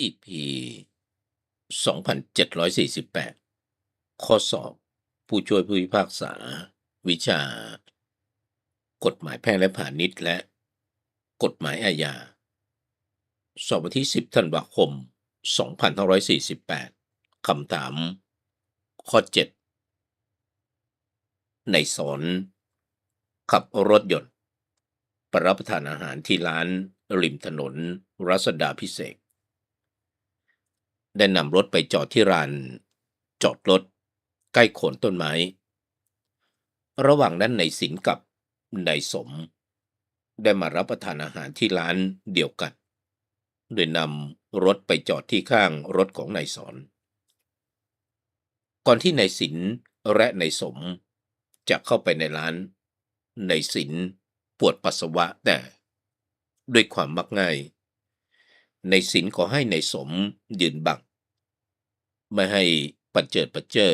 EP 2748 ข้อสอบ ผู้ช่วยผู้พิพากษา วิชา กฎหมายแพ่งและพาณิชย์และ กฎหมายอาญา สอบวันที่ 10 ธันวาคม 2548 คำถาม ข้อ 7 ในสอน ขับรถยนต์ ปรับประทานอาหารที่ร้าน ริมถนน รัศดาพิเศษ ได้นำรถไปจอดที่ร้านจอดรถ ใกล้โคนต้นไม้ ระหว่างนั้นในสินกับในสม ได้มารับประทานอาหารที่ร้านเดียวกัน โดยนำรถไปจอดที่ข้างรถของนายสอน ก่อนที่นายสินและนายสม จะเข้าไปในร้านนายสินปวดปัสสาวะแต่ ด้วยความมักง่าย ในสินขอให้ในสมยืนบัง ไม่ให้ปัดเจิดปัดเจอ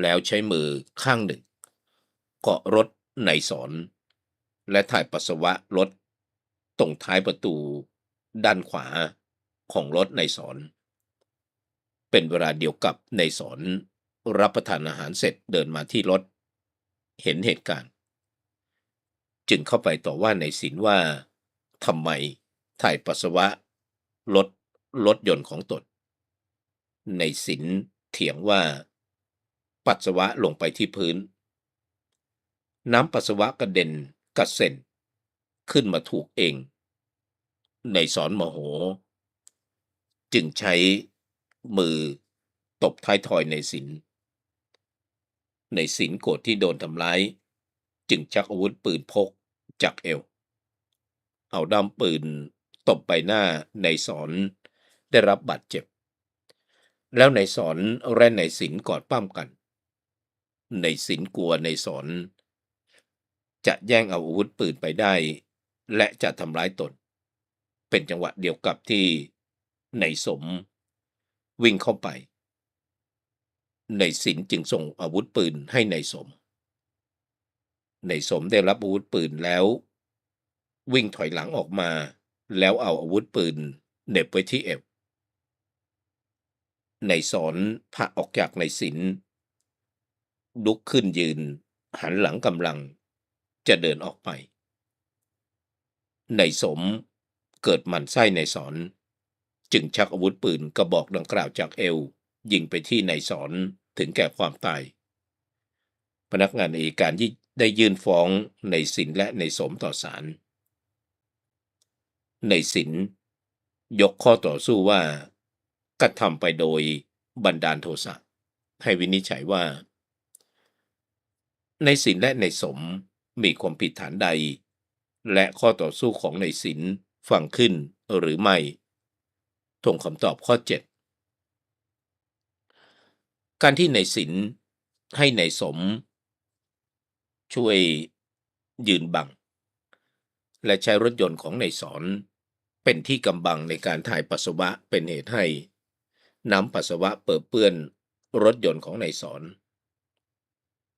แล้วใช้มือข้างหนึ่ง เกาะรถในสอน และถ่ายปัสสาวะรถตรงท้ายประตู ด้านขวาของรถในสอน เป็นเวลาเดียวกับในสอนรับประทานอาหารเสร็จเดินมาที่รถ เห็นเหตุการณ์ จึงเข้าไปต่อว่าในสินว่าทำไมถ่ายปัสสาวะ รถรถยนต์ของตน ในสินเถียงว่า ปัสสาวะลงไปที่พื้น น้ำปัสสาวะกระเด็นกระเซ็น ขึ้นมาถูกเอง ในสอนมโห จึงใช้มือตบท้ายทอยในสินในสินโกรธที่โดนทำร้าย จึงชักอาวุธปืนพกจากเอว เอาด้ามปืน บใบหน้าในสอนได้รับบาดเจ็บ แล้วในสอนและในสินกอดป้ามกัน ในสินกลัวในสอน จะแย่งเอาอาวุธปืนไปได้ และจะทำร้ายตน เป็นจังหวะเดียวกับที่ในสม วิ่งเข้าไป ในสินจึงส่งอาวุธปืนให้ในสม ในสมได้รับอาวุธปืนแล้ว วิ่งถอยหลังออกมา แล้วเอาอาวุธปืนเหน็บไว้ที่เอวในสอนพระออกจากในสินลุกขึ้นยืน หันหลังกำลัง จะเดินออกไป ในสมเกิดหมันไส้ในสอน จึงชักอาวุธปืนกระบอกดังกล่าวจากเอว ยิงไปที่ในสอนถึงแก่ความตาย พนักงานอัยการได้ยื่นฟ้องในสินและในสมต่อศาล ในสินยกข้อต่อสู้ว่ากระทำไปโดยบันดาลโทสะให้วินิจฉัยว่า ในสินและในสมมีความผิดฐานใด และข้อต่อสู้ของในสินฟังขึ้นหรือไม่ทงคำตอบข้อ 7 การที่ในสินให้ในสม ช่วยยืนบัง และใช้รถยนต์ของในสอน เป็นที่กำบังในการถ่ายปัสสาวะเป็นเหตุให้ น้ำปัสสาวะเปิดเปื้อนรถยนต์ของนายสอน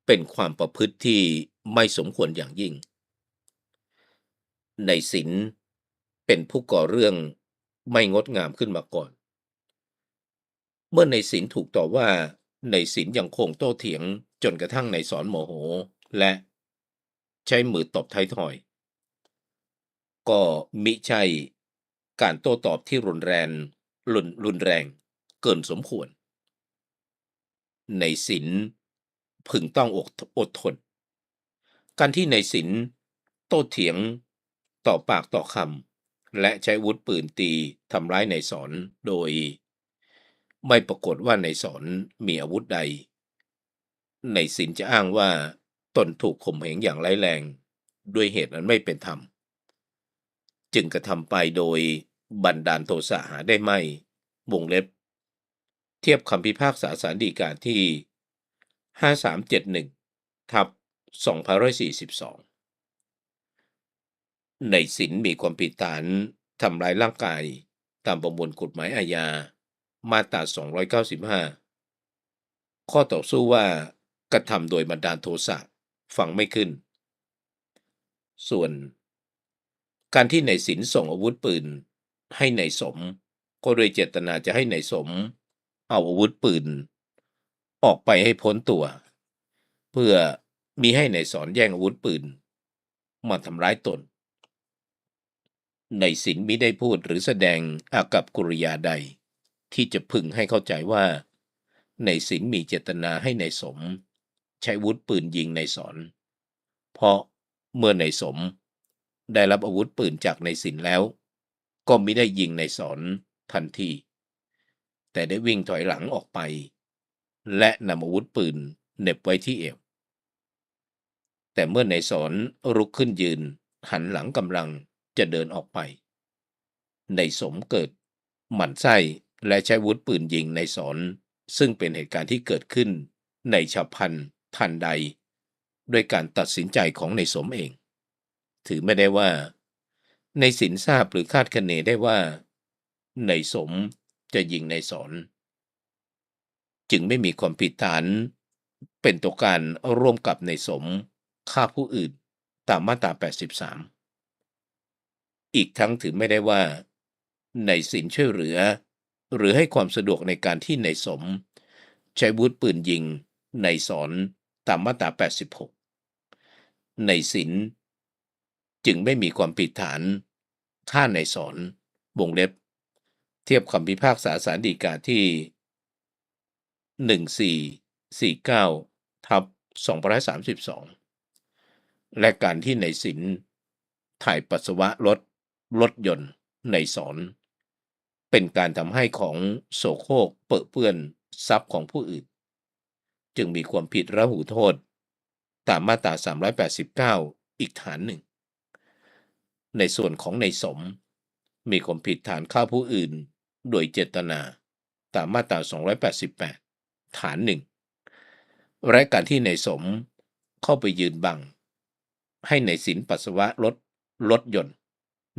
เป็นความประพฤติที่ไม่สมควรอย่างยิ่ง ในศิลเป็นผู้ก่อเรื่องไม่งดงามขึ้นมาก่อน เมื่อในศิลถูกต่อว่าในศิลยังคงโต้เถียงจนกระทั่งในสอนโมโห และใช้มือตบท้ายถอย ก็มิใช่ การโต้ตอบที่รุนแรงรุนรุนแรงเกินสมควร ในศิลพึงต้องอดอดทน การที่ในศิลโต้เถียงต่อปากต่อคำและใช้วุธปืนตีทำร้ายในสอนโดย ไม่ปรากฏว่าในสอนมีอาวุธใด ในศิลจะอ้างว่าตนถูกข่มเหงอย่างร้ายแรง ด้วยเหตุนั้นไม่เป็นธรรม จึงกระทำไปโดย บันดาลโทสะหาได้ไม่ วงเล็บ เทียบคำพิพากษาสารดีกาที่ 5371 ทับ2542 ในสินมีความผิดฐานทำร้ายร่างกาย ตามประมวลกฎหมายอาญา มาตรา 295 ข้อต่อสู้ว่ากระทำโดยบันดาลโทสะฟังไม่ขึ้น ส่วน การที่ในสินส่งอาวุธปืน ให้ในสม ก็โดยเจตนาจะให้ในายสม เอาอาวุธปืน ออกไปให้พ้นตัว เพื่อมีให้ในายสอนแย่งอาวุธปืน มาทำร้ายตน ในสินมิได้พูดหรือแสดงอากับกิริยาใด ที่จะพึงให้เข้าใจว่า ในสินมีเจตนาให้ในายสม ใช้อาวุธปืนยิงในสอน เพราะเมื่อในสมได้รับอาวุธปืนจากในสินแล้ว ก็ไม่ได้ยิงในสอนทันที แต่ได้วิ่งถอยหลังออกไป และนำอาวุธปืนเหน็บไว้ที่เอว แต่เมื่อในสอนลุกขึ้นยืน หันหลังกำลังจะเดินออกไป ในสมเกิด หมั่นไส้และใช้อาวุธปืนยิงในสอน ซึ่งเป็นเหตุการณ์ที่เกิดขึ้น ในฉับพลันทันใด ด้วยการตัดสินใจของในสมเอง ถือไม่ได้ว่า ในสินทราบหรือคาดคะเนได้ว่า ในสมจะยิงในสอน จึงไม่มีความผิดฐาน เป็นตัวการร่วมกับในสมฆ่าผู้อื่นตามมาตรา 83 อีกทั้งถือไม่ได้ว่า ในสินช่วยเหลือ หรือให้ความสะดวกในการที่ในสม ใช้วุธปืนยิงในสอนตามมาตรา 86 ในสิน จึงไม่มีความผิดฐานฆ่าในสอนวงเล็บ เทียบคำพิพากษาสารดีกาที่ 1449 ทับ232 และการที่ในสินถ่ายปัสสาวะรถรถยนต์ในสอน เป็นการทำให้ของโสโครกเปื้อเปื้อนทรัพย์ของผู้อื่น จึงมีความผิดระหูโทษ ตามมาตรา 389 อีกฐานหนึ่ง ในส่วนของในสม มีความผิดฐานฆ่าผู้อื่น โดยเจตนา ตามมาตรา 288 ฐานหนึ่งและการที่ในสมเข้าไปยืนบัง ให้ในสินปัสสาวะรถรถยนต์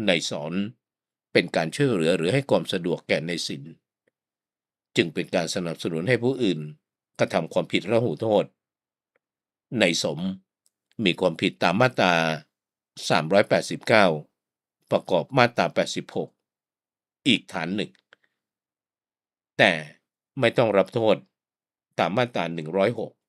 ในสอนเป็นการช่วยเหลือหรือให้ความสะดวกแก่ในสิน จึงเป็นการสนับสนุนให้ผู้อื่นกระทำความผิดระหูโทษ ในสมมีความผิดตามมาตรา 389 ประกอบมาตรา 86 อีกฐานหนึ่ง แต่ไม่ต้องรับโทษตามมาตรา 106